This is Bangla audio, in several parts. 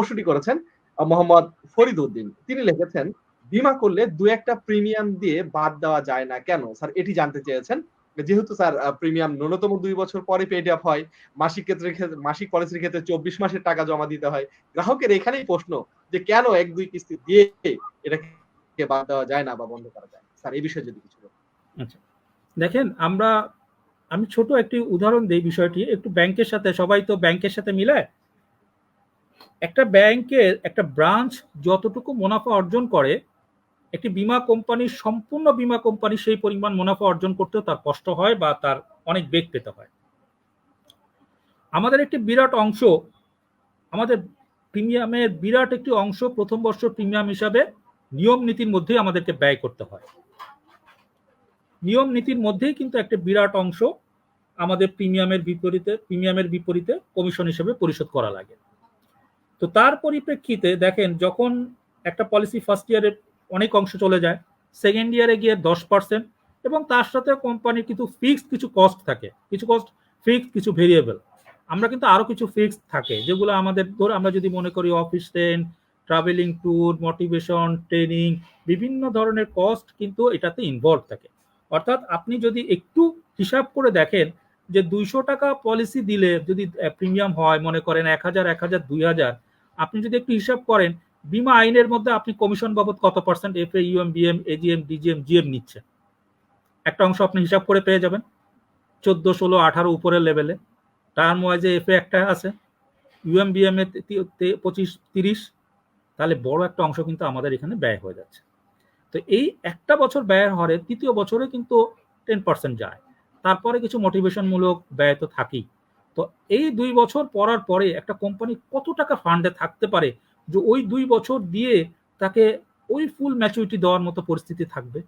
প্রশ্নটি করেছেন মোহাম্মদ ফরিদ উদ্দিন তিনি লিখেছেন, বিমা করলে দু একটা প্রিমিয়াম দিয়ে বাদ দেওয়া যায় না কেন? স্যার, এটি জানতে চেয়েছেন। যেহেতু স্যার প্রিমিয়াম ন্যূনতম দুই বছর পরে পেড আপ হয়, মাসিক ক্ষেত্রে মাসিক পলিসির ক্ষেত্রে চব্বিশ মাসের টাকা জমা দিতে হয়। গ্রাহকের এখানেই প্রশ্ন যে কেন এক দুই কিস্তি দিয়ে এটাকে বাদ দেওয়া যায় না বা বন্ধ করা যায়? স্যার, এই বিষয়ে যদি কিছু বলেন। দেখেন, আমরা, আমি ছোট একটি উদাহরণ দিই বিষয়টি। একটু ব্যাংকের সাথে, সবাই তো ব্যাংকের সাথে মিলায় একটা ব্যাংকের একটা ব্রাঞ্চ যতটুকু মুনাফা অর্জন করে, একটি বীমা কোম্পানির সম্পূর্ণ বীমা কোম্পানি সেই পরিমাণ মুনাফা অর্জন করতেও তার কষ্ট হয় বা তার অনেক বেগ পেতে হয়। আমাদের একটি বিরাট অংশ, আমাদের প্রিমিয়ামের বিরাট একটি অংশ প্রথম বর্ষ প্রিমিয়াম হিসাবে নিয়ম নীতির মধ্যেই আমাদেরকে ব্যয় করতে হয়। নিয়ম নীতির মধ্যেই কিন্তু একটা বিরাট অংশ আমাদের প্রিমিয়ামের বিপরীতে প্রিমিয়ামের বিপরীতে কমিশন হিসেবে পরিশোধ করা লাগে। তো তার পরিপ্রেক্ষিতে দেখেন, যখন একটা পলিসি ফার্স্ট ইয়ারে অনেক অংশ চলে যায় সেকেন্ড ইয়ারে গিয়ে দশ পার্সেন্ট এবং তার সাথে কোম্পানির কিছু ফিক্সড কিছু কস্ট থাকে। কিছু কস্ট ফিক্সড কিছু ভেরিয়েবল আমরা কিন্তু আরও কিছু ফিক্সড থাকে, যেগুলো আমাদের ধর, আমরা যদি মনে করি office rent travelling tour motivation training বিভিন্ন ধরনের কস্ট কিন্তু এটাতে ইনভলভ থাকে। অর্থাৎ আপনি যদি একটু হিসাব করে দেখেন যে দুইশো টাকা পলিসি দিলে যদি প্রিমিয়াম হয়, মনে করেন এক হাজার এক হাজার, দুই হাজার আপনি যদি একটু হিসাব করেন, বিমা আইনের মধ্যে আপনি কমিশন বাবদ কত percent F A UM BM AGM DGM GM নিচ্ছেন? একটা অংশ আপনি হিসাব করে পেয়ে যাবেন। চোদ্দ, ষোলো, আঠারো উপরের লেভেলে টার্ম ওয়াইজে এফ এ একটা আছে ইউএম বিএম এ পঁচিশ, তিরিশ, তাহলে বড় একটা অংশ কিন্তু আমাদের এখানে ব্যয় হয়ে যাচ্ছে। তো এই একটা বছর ব্যয়ের হারে তৃতীয় বছরে কিন্তু টেন পার্সেন্ট যায়। তারপরে কিছু মোটিভেশনমূলক ব্যয় তো থাকেই। তো এই দুই বছর পড়ার পরে একটা কোম্পানি কত টাকা ফান্ডে থাকতে পারে যে ওই দুই বছর দিয়ে তাকে ওই ফুল ম্যাচুরিটি দেওয়ার মতো পরিস্থিতি থাকবে?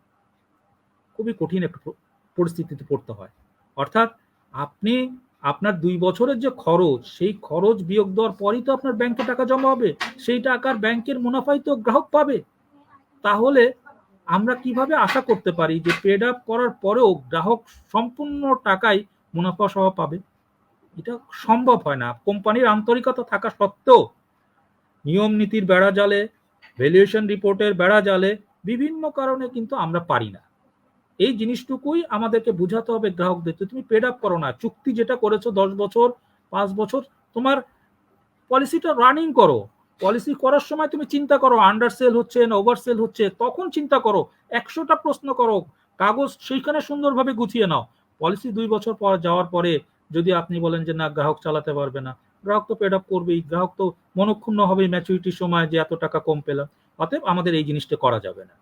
খুবই কঠিন একটা পরিস্থিতিতে পড়তে হয়। অর্থাৎ আপনি আপনার দুই বছরের যে খরচ, সেই খরচ বিয়োগ দেওয়ার পরই তো আপনার ব্যাংকে টাকা জমা হবে। সেই টাকার ব্যাংকের মুনাফাই তো গ্রাহক পাবে। তাহলে আমরা কীভাবে আশা করতে পারি যে পেড আপ করার পরেও গ্রাহক সম্পূর্ণ টাকাই মুনাফা সহ পাবে? এটা সম্ভব হয় না। কোম্পানির আন্তরিকতা থাকা সত্ত্বেও নিয়ম নীতির বেড়া জালে ভ্যালুয়েশন রিপোর্টের বেড়া জালে বিভিন্ন কারণে কিন্তু আমরা পারি না। এই জিনিসটুকুই আমাদেরকে বুঝাতে হবে গ্রাহকদের তুমি পেড আপ করো না। চুক্তি যেটা করেছ দশ বছর, পাঁচ বছর, তোমার পলিসিটা রানিং করো। পলিসি করার সময় তুমি চিন্তা করো আন্ডার সেল হচ্ছে না ওভার সেল হচ্ছে, তখন চিন্তা করো, একশোটা প্রশ্ন করো, কাগজ সেইখানে সুন্দরভাবে গুছিয়ে নাও। পলিসি দুই বছর পর যাওয়ার পরে যদি আপনি বলেন যে, না, গ্রাহক চালাতে পারবে না। গ্রাহক তো পেড আপ করবেই। গ্রাহক তো মনক্ষুণ্ণ হবে ম্যাচুরিটির সময় যে, এত টাকা কম পেলাম। অতএব আমাদের এই জিনিসটা করা যাবে না।